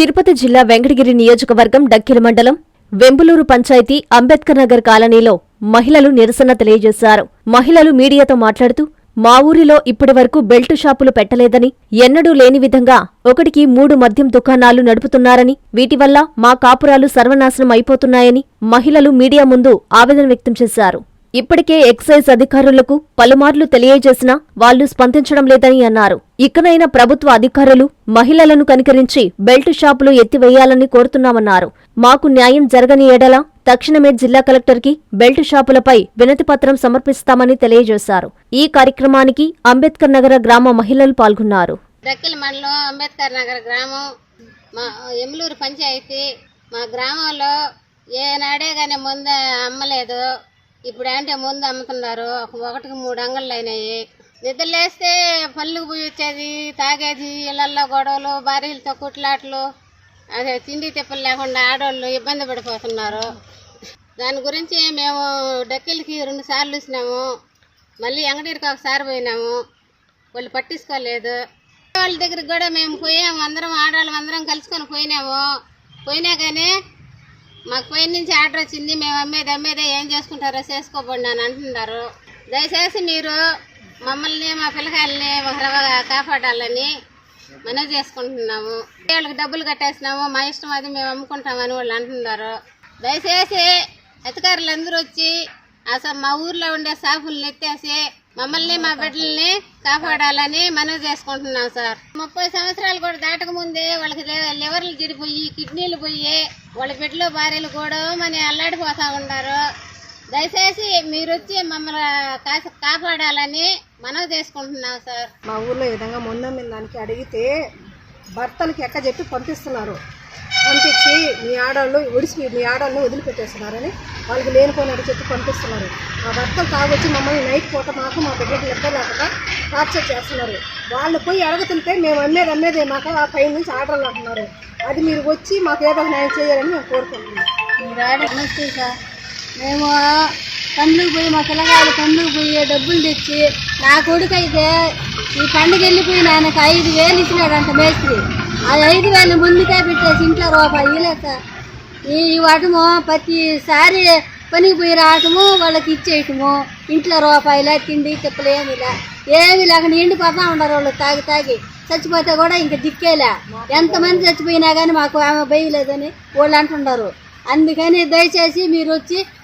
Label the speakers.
Speaker 1: తిరుపతి జిల్లా వెంకటగిరి నియోజకవర్గం డక్కిల మండలం వెంబులూరు పంచాయతీ అంబేద్కర్ నగర్ కాలనీలో మహిళలు నిరసన తెలియజేశారు. మహిళలు మీడియాతో మాట్లాడుతూ మా ఊరిలో ఇప్పటివరకు బెల్టు షాపులు పెట్టలేదని ఎన్నడూ లేని విధంగా ఒకటికి మూడు మద్యం దుకాణాలు నడుపుతున్నారని వీటి వల్ల మా కాపురాలు సర్వనాశనం అయిపోతున్నాయని మహిళలు మీడియా ముందు ఆవేదన వ్యక్తం చేశారు. ఇప్పటికే ఎక్సైజ్ అధికారులకు పలుమార్లు తెలియజేసినా వాళ్ళు స్పందించడం లేదని అన్నారు. ఇకనైనా ప్రభుత్వ అధికారులు మహిళలను కనికరించి బెల్ట్ షాపులు ఎత్తివేయాలని కోరుతున్నామన్నారు. మాకు న్యాయం జరగని ఎడల తక్షణమే జిల్లా కలెక్టర్కి బెల్ట్ షాపులపై వినతిపత్రం సమర్పిస్తామని తెలియజేశారు. ఈ కార్యక్రమానికి అంబేద్కర్ నగర గ్రామ మహిళలు పాల్గొన్నారు.
Speaker 2: మండలం అంబేద్కర్ నగర గ్రామం. మా ఎమ్లూరు పంచాయతీ. మా గ్రామంలో ఏనాడే కానీ ముందు అమ్మలేదు. ఇప్పుడు అంటే ముందు అమ్ముతున్నారు. ఒకటికి మూడు అంగళ్ళు అయినాయి. నిద్రలేస్తే పళ్ళకి పోయి వచ్చేది తాగేది ఇళ్ళల్లో గొడవలు భార్యలతో కుట్లాట్లు అదే తిండి తిప్పలు లేకుండా ఆడవాళ్ళు ఇబ్బంది పడిపోతున్నారు. దాని గురించి మేము డక్కిలకి రెండు సార్లు ఇచ్చినాము మళ్ళీ ఎంగడీరికి ఒకసారి పోయినాము. వాళ్ళు పట్టించుకోలేదు. వాళ్ళ దగ్గరికి కూడా మేము పోయాము. అందరం ఆడవాళ్ళం అందరం కలుసుకొని పోయినాము. పోయినా కానీ మాకు పైన నుంచి ఆర్డర్ వచ్చింది మేము అమ్మేది అమ్మేదే ఏం చేసుకుంటారో చేసుకోబోండి అని అంటున్నారు. దయచేసి మీరు మమ్మల్ని మా పిల్లకాయల్ని ఒక కాపాడాలని మనవి చేసుకుంటున్నాము. వాళ్ళకి డబ్బులు కట్టేసినాము మా ఇష్టం అది మేము అమ్ముకుంటామని వాళ్ళు అంటున్నారు. దయచేసి అధికారులు అందరూ వచ్చి అసలు మా ఊర్లో ఉండే షాపులను ఎత్తేసి మమ్మల్ని మా బిడ్డల్ని కాపాడాలని మనవి చేసుకుంటున్నాం సార్. ముప్పై సంవత్సరాలు కూడా దాటక ముందే వాళ్ళకి లివర్లు చెడిపోయి కిడ్నీలు పోయి వాళ్ళ బిడ్డలు భార్యలు కూడా మన అల్లాడిపోతూ ఉన్నారు. దయచేసి మీరు వచ్చి మమ్మల్ని కాస్త కాపాడాలని మనవి చేసుకుంటున్నాం సార్.
Speaker 3: మా ఊర్లో ఈ విధంగా మీద దానికి అడిగితే భర్తలకి ఎక్క చెప్పి పంపిస్తున్నారు. పంపించి మీ ఆడవాళ్ళు ఒడిసి మీ ఆడవాళ్ళు వదిలిపెట్టేస్తున్నారని వాళ్ళకి లేనిపోయినట్టు చెప్పి పంపిస్తున్నారు. మా భర్తలు తాగొచ్చి మమ్మల్ని నైట్ పూట మాకు మా బిడ్డకి లెక్క లేకుండా టార్చర్ చేస్తున్నారు. వాళ్ళు పోయి అడగతుంటే మేము అమ్మేది అమ్మేదే మాకు ఆ పై నుంచి ఆర్డర్లు అంటున్నారు. అది మీరు వచ్చి మాకు ఏదో న్యాయం చేయాలని మేము కోరుకుంటున్నాం.
Speaker 2: నమస్తే సార్. మేము పండ్లకు పోయి మా పిల్లగాళ్ళు పండ్లకు పోయి డబ్బులు తెచ్చి నా కొడుకు అయితే ఈ పండుగ వెళ్ళిపోయి ఆయనకు ఐదు వేలు ఇచ్చినాడంట మేస్త్రి. ఆ ఐదు వేలు ముందుకే పెట్టేసి ఇంట్లో రూపాయి ఇవ్వలేదు ఈ వాటము ప్రతిసారి పనికి పోయి రావటము వాళ్ళకి ఇచ్చేయటము ఇంట్లో రూపాయిలా తిండి తిప్పలు ఏమీ ఏమి లేకుండా ఎండిపోతా ఉండరు వాళ్ళు తాగి తాగి. చచ్చిపోతే కూడా ఇంక దిక్కేలా ఎంతమంది చచ్చిపోయినా కానీ మాకు ఆమె భయం లేదని వాళ్ళు అంటున్నారు. అందుకని దయచేసి మీరు వచ్చి